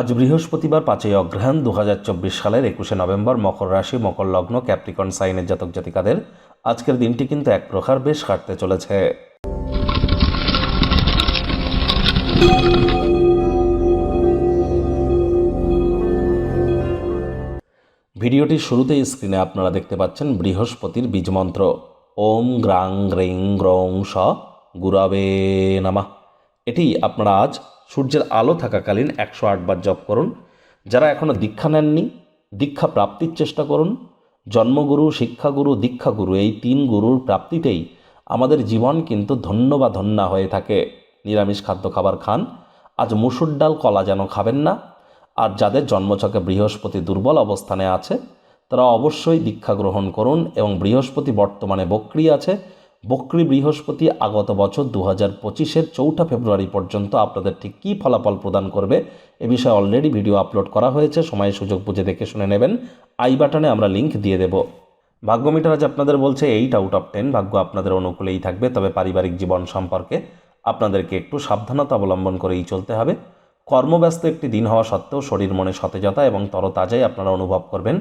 আজ বৃহস্পতিবার পাঁচই অগ্রহায়ণ দু হাজার চব্বিশ সালের একুশে নভেম্বর মকর রাশি, মকর লগ্ন, ক্যাপ্রিকন সাইনের জাতক জাতিকাদের আজকের দিনটি কিন্তু এক প্রকার বেশ কাটতে চলেছে। ভিডিওটির শুরুতেই স্ক্রিনে আপনারা দেখতে পাচ্ছেন বৃহস্পতির বীজমন্ত্র ওম গ্রাং, গ্রিং, গ্রং, স, গুরাবে, নামা। এটি আপনারা আজ সূর্যের আলো থাকাকালীন একশো আটবার জপ করুন। যারা এখনও দীক্ষা নেননি, দীক্ষা প্রাপ্তির চেষ্টা করুন। জন্মগুরু, শিক্ষাগুরু, দীক্ষাগুরু, এই তিন গুরুর প্রাপ্তিতেই আমাদের জীবন কিন্তু ধন্য বা ধন্যা হয়ে থাকে। নিরামিষ খাদ্য খাবার খান। আজ মুসুর ডাল, কলা যেন খাবেন না। আর যাদের জন্মছকে বৃহস্পতি দুর্বল অবস্থানে আছে, তারা অবশ্যই দীক্ষা গ্রহণ করুন এবং বৃহস্পতি বর্তমানে বক্রি আছে। বক্রি বৃহস্পতি আগত বছর দু হাজার পঁচিশের চৌঠা ফেব্রুয়ারি পর্যন্ত আপনাদের ঠিক কী ফলাফল প্রদান করবে এ বিষয়ে অলরেডি ভিডিও আপলোড করা হয়েছে সময় সুযোগ বুঝে দেখে শুনে নেবেন। আই বাটনে আমরা লিংক দিয়ে দেব। ভাগ্য মিটার আজ আপনাদের বলছে এইট আউট অফ টেন ভাগ্য আপনাদের অনুকূলেই থাকবে, তবে পারিবারিক জীবন সম্পর্কে আপনাদেরকে একটু সাবধানতা অবলম্বন করেই চলতে হবে। কর্মব্যস্ত একটি দিন হওয়া সত্ত্বেও শরীর মনে সতেজতা এবং তরতাজাই আপনারা অনুভব করবেন।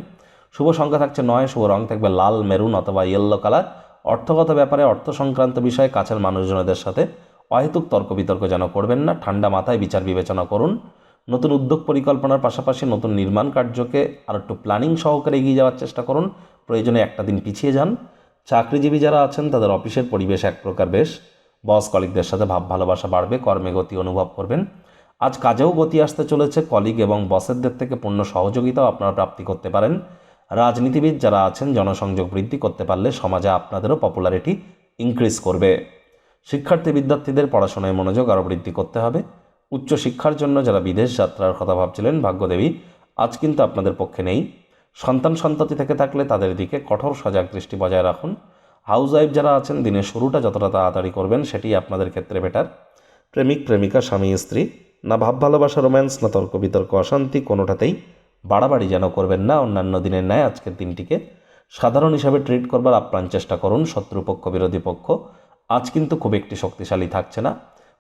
শুভ সংখ্যা থাকছে নয়, শুভ রং থাকবে লাল, মেরুন অথবা ইয়েলো কালার অর্থগত ব্যাপারে অর্থ সংক্রান্ত বিষয়ে কাছের মানুষজনদের সাথে অহেতুক তর্ক বিতর্ক যেন করবেন না, ঠান্ডা মাথায় বিচার বিবেচনা করুন। নতুন উদ্যোগ পরিকল্পনার পাশাপাশি নতুন নির্মাণ কার্যকে আর একটু প্ল্যানিং সহকারে এগিয়ে যাওয়ার চেষ্টা করুন। প্রয়োজনে একটা দিন পিছিয়ে যান। চাকরিজীবী যারা আছেন, তাদের অফিসের পরিবেশ এক প্রকার বেশ। বস কলিগদের সাথে ভাব ভালোবাসা বাড়বে, কর্মে গতি অনুভব করবেন। আজ কাজেও গতি আসতে চলেছে। কলিগ এবং বসেরদের থেকে পূর্ণ সহযোগিতাও আপনারা প্রাপ্তি করতে পারেন। রাজনীতিবিদ যারা আছেন, জনসংযোগ বৃদ্ধি করতে পারলে সমাজে আপনাদেরও পপুলারিটি ইনক্রিজ করবে। শিক্ষার্থী বিদ্যার্থীদের পড়াশোনায় মনোযোগ আরও বৃদ্ধি করতে হবে। উচ্চশিক্ষার জন্য যারা বিদেশ যাত্রার কথা ভাবছিলেন, ভাগ্যদেবী, আজ কিন্তু আপনাদের পক্ষে নেই। সন্তান সন্ততি থেকে থাকলে তাদের দিকে কঠোর সজাগ দৃষ্টি বজায় রাখুন। হাউস ওয়াইফ যারা আছেন, দিনের শুরুটা যতটা তাড়াতাড়ি করবেন, সেটি আপনাদের ক্ষেত্রে বেটার প্রেমিক, প্রেমিকা, স্বামী, স্ত্রী, না ভাব, ভালোবাসা রোম্যান্স না তর্ক, বিতর্ক, অশান্তি, কোনোটাতেই বাড়াবাড়ি যেন করবেন না, অন্যান্য দিনের ন্যায় আজকের দিনটিকে সাধারণ হিসাবে ট্রিট করবার আপ্রাণ চেষ্টা করুন, শত্রুপক্ষ, বিরোধী পক্ষ। আজ কিন্তু খুব একটি শক্তিশালী থাকছে না।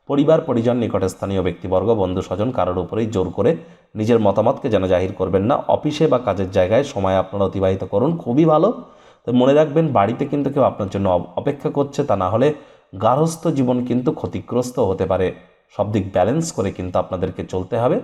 পরিবার, পরিজন, নিকটে স্থানীয় ব্যক্তিবর্গ, বন্ধু, স্বজন কারোর উপরেই জোর করে নিজের মতামতকে যেন জাহির করবেন না। অফিসে বা কাজের জায়গায় সময় আপনারা অতিবাহিত করুন, খুবই ভালো। তো মনে রাখবেন, বাড়িতে কিন্তু কেউ আপনার জন্য অপ- অপেক্ষা করছে তা না হলে গার্হস্থ্য জীবন কিন্তু ক্ষতিগ্রস্ত হতে পারে। সব দিক ব্যালেন্স করে কিন্তু আপনাদেরকে চলতে হবে।